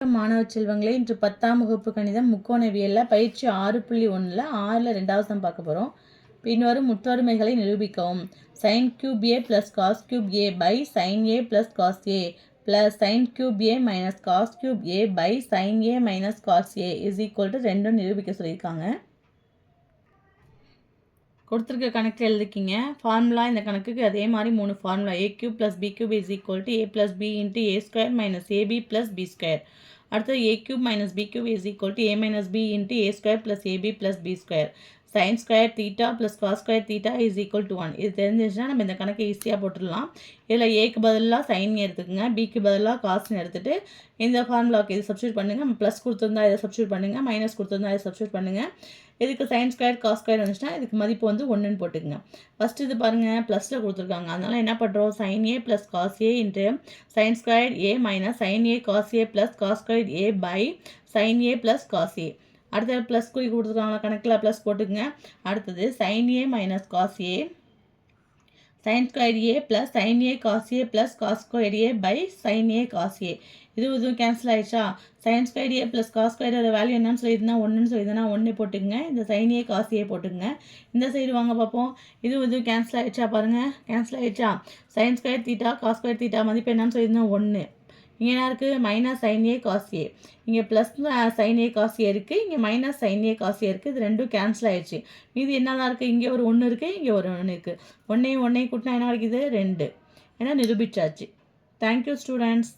மாணவ செல்வங்களே இன்று பத்தாம் வகுப்பு கணிதம் முக்கோணவியலில் பயிற்சி ஆறு புள்ளி ஒன்றில் ஆறில் ரெண்டாவது சம் பார்க்க போகிறோம் பின்வரும் முற்றொருமைகளை நிரூபிக்கவும். Sine cube A plus cos cube A by sine A plus cos A plus sine cube A minus cos cube A by sine A minus cos A is equal to ரெண்டும் நிரூபிக்க சொல்லியிருக்காங்க. கொடுத்துருக்க கணக்கு எழுதிக்கிங்க. ஃபார்முலா இந்த கணக்குக்கு அதே மாதிரி மூணு formula A cube plus B cube is equal to A plus B into A square minus AB plus B square அடுத்தது A cube minus B cube is equal to A minus B into A square plus AB plus B square sine square theta plus cos square theta is equal to one இது தெரிஞ்சிச்சுன்னா நம்ம இந்த கணக்கை ஈஸியாக போட்டுடலாம். இதில் ஏக்கு பதிலாக சைன் எடுத்துக்கோங்க. பிக்கு பதிலாக காசுன்னு எடுத்துகிட்டு இந்த ஃபார்முலாவுக்கு இது சப்ஸ்டியூட் பண்ணுங்கள் ப்ளஸ் கொடுத்துருந்தா இதை சப்ஸ்டியூட் பண்ணுங்கள் மைனஸ் கொடுத்துருந்தா இதை சப்ஸ்டியூட் பண்ணுங்கள் இதுக்கு சைன் ஸ்கொயர் காஸ் ஸ்கொயர் வந்துச்சுன்னா இதுக்கு மதிப்பு வந்து ஒன்றுன்னு போட்டுக்கோங்க. ஃபஸ்ட்டு இது பாருங்கள் ப்ளஸில் கொடுத்துருக்காங்க. அதனால் என்ன பண்ணுறோம் sine A plus cos A into sine square A minus sine A cos A plus cos square A by sine A plus cos A அடுத்தது ப்ளஸ் குறி கொடுத்துருக்காங்களா? கணக்கில் ப்ளஸ் போட்டுக்கங்க. அடுத்தது sine A minus cos A sine square A plus sine A cos A plus cos square A by sine A cos A இது இதுவும் cancel ஆயிடுச்சா? Sine square A plus cos ஸ்கொயரோட வேல்யூ என்னன்னு சொல்லியிருந்தா ஒன்றுன்னு சொல்லியிருந்தா ஒன்று போட்டுக்கங்க. இந்த சைன் ஏ காஸ் ஏ போட்டுக்கங்க. இந்த சைடு வாங்க பார்ப்போம். இதுவும் இதுவும் கேன்சல் ஆயிடுச்சா பாருங்கள் கேன்சல் ஆயிடுச்சா? Sine square theta cos square theta மதிப்பு என்னன்னு சொல்லியிருந்தா ஒன்று இங்கே என்ன இருக்குது minus sine A cos A இங்கே plus sine A cos A இருக்குது இங்கே minus sine A cos A இருக்குது இது ரெண்டும் கேன்சல் ஆயிடுச்சு. இது என்னதான் இருக்குது இங்கே ஒரு ஒன்று இருக்குது இங்கே ஒரு ஒன்று இருக்குது ஒன்றையும் ஒன்றையும் கூட்டினா என்ன கிடைக்குது? ரெண்டு. ஏன்னா நிரூபிச்சாச்சு. Thank you students